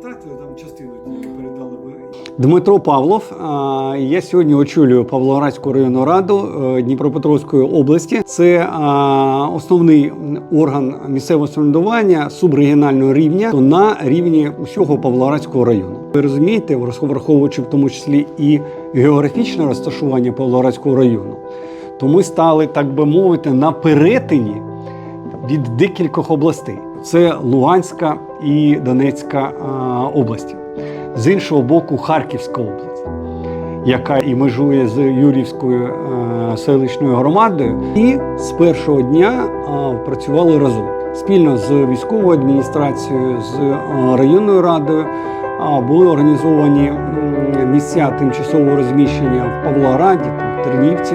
знаєте, там частину тільки передали ви. Дмитро Павлов. Я сьогодні очолюю Павлоградську районну раду е, Дніпропетровської області. Це основний орган місцевого самоврядування субрегіонального рівня на рівні усього Павлоградського району. Ви розумієте, враховуючи в тому числі і географічне розташування Павлоградського району, то ми стали, так би мовити, на перетині від декількох областей. Це Луганська і Донецька області. З іншого боку, Харківська область, яка і межує з Юрівською селищною громадою, і з першого дня працювали разом спільно з військовою адміністрацією, з районною радою. Були організовані місця тимчасового розміщення в Павлограді, в Тернівці.